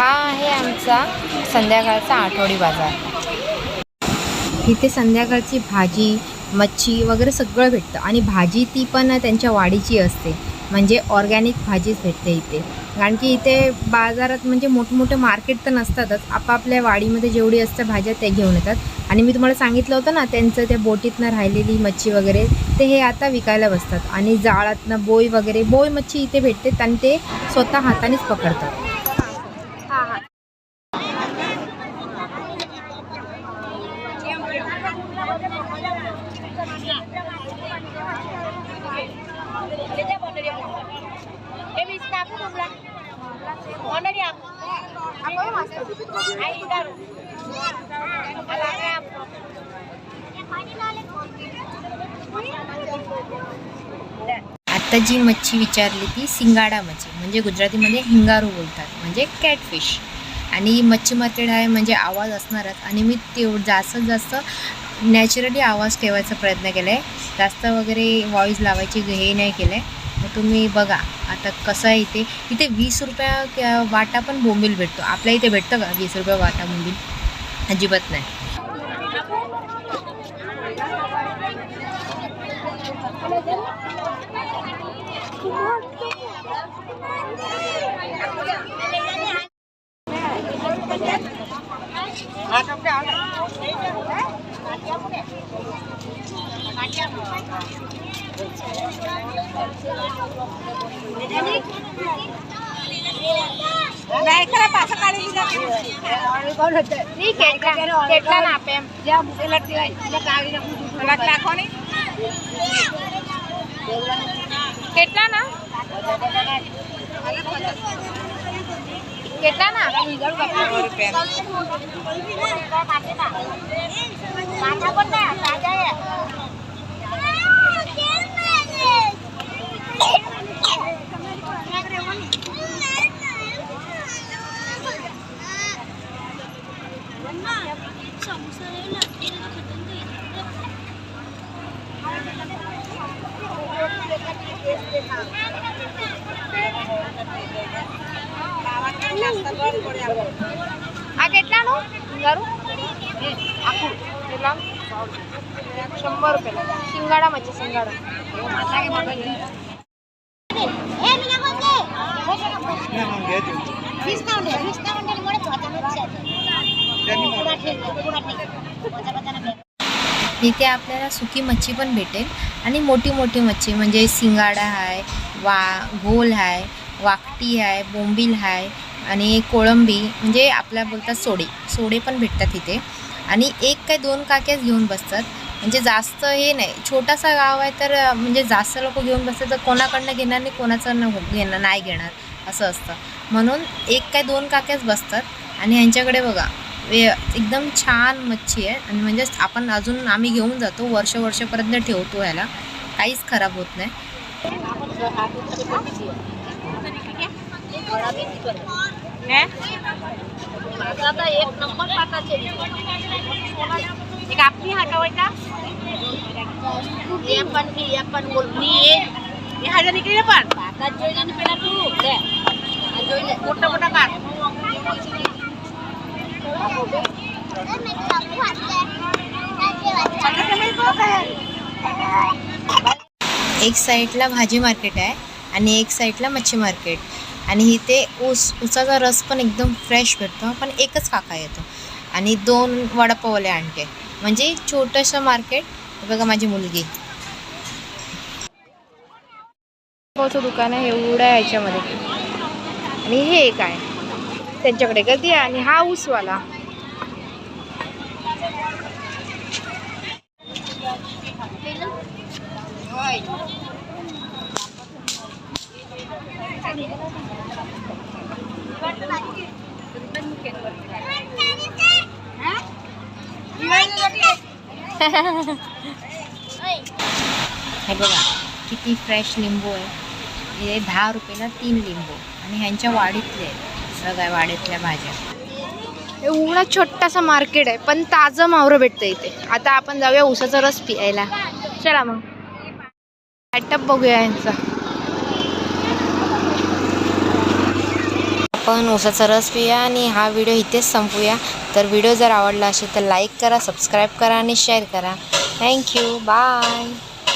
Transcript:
हा आहे आमचा संध्याकाळचा आठवडी बाजार. इथे संध्याकाळची भाजी मच्छी वगैरे सगळं भेटतं. आणि भाजी ती पण त्यांच्या वाडीची असते. म्हणजे ऑर्गॅनिक भाजीच भेटते इथे. कारण की इथे बाजारात म्हणजे मोठमोठे मार्केट तर नसतातच. आपापल्या वाडीमध्ये जेवढी असतं भाज्या ते घेऊन येतात. आणि मी तुम्हाला सांगितलं होतं ना त्यांचं त्या बोटीतनं राहिलेली मच्छी वगैरे ते हे आता विकायला बसतात. आणि जाळातनं बोई वगैरे बोई मच्छी इथे भेटते आणि ते स्वतः हातानेच पकडतात. आता जी मच्छी विचारली ती सिंगाडा मच्छी म्हणजे गुजरातीमध्ये हिंगारू बोलतात म्हणजे कॅटफिश आणि मच्छी मार्केट आहे म्हणजे आवाज असणारच. आणि मी तेव जास्तीत जास्त नॅचरली आवाज ठेवायचा प्रयत्न केला आहे जास्त वगैरे व्हॉईस लावायची हे नाही केलं आहे मग तुम्ही बघा आता कसं आहे इथे इथे वीस रुपया वाटा पण बोंबील भेटतो. आपल्या इथे भेटतं का? वीस रुपया वाटा बोंबील? अजिबात नाही. કેટલા ના આપે એમ કેટલા ના કેટલા ના આ કેટલાનું ગારું આખું કેટલા શંભર રૂપિયા સિંગાડા મચ્છી સિંગાડા इथे आपल्याला सुकी मच्छी पण भेटेल आणि मोठी मोठी मच्छी म्हणजे सिंगाडा आहे वा घोल आहे वाकटी आहे बोंबील आहे आणि कोळंबी म्हणजे आपल्या बोलतात सोडे. सोडे पण भेटतात इथे. आणि एक काय दोन काक्याच घेऊन बसतात. म्हणजे जास्त हे नाही. छोटासा गाव आहे तर म्हणजे जास्त लोक घेऊन बसतात तर कोणाकडनं घेणार नाही कोणाचं न घेणार नाही घेणार. असं असतं. म्हणून एक काय दोन काक्याच बसतात. आणि ह्यांच्याकडे बघा एकदम छान मच्छी आहे. आणि म्हणजेच आपण अजून आम्ही घेऊन जातो वर्ष वर्षपर्यंत ठेवतो याला. काहीच खराब होत नाही. पण पण मोठा मोठा एक साईडला भाजी मार्केट आहे आणि एक साईडला मच्छी मार्केट. आणि इथे ऊस ऊसाचा रस पण एकदम फ्रेश भेटतो पण एकच काका येतो. आणि दोन वडापावले आणते. म्हणजे छोटंसं मार्केट बघा माझी मुलगी. दुकान आहे एवढं आहे ह्याच्यामध्ये आणि हे एक आहे. त्यांच्याकडे गर्दी आहे आणि हा ऊसवाला. हे बघा किती फ्रेश लिंबू आहे. हे दहा रुपयेला तीन लिंबू. आणि ह्यांच्या वाढीतले. आहेत सगळ्या वाडीतल्या भाज्या एवढा छोटासा मार्केट आहे पण ताजं मावरं भेटतं इथे. आता आपण जाऊया उसाचा रस पियायला. चला मग. पॅटअप बघूया यांचा. आपण ऊसाचा रस पिऊया आणि हा व्हिडिओ इथेच संपूया. तर व्हिडिओ जर आवडला असेल तर लाईक करा सबस्क्राईब करा आणि शेअर करा. Thank you bye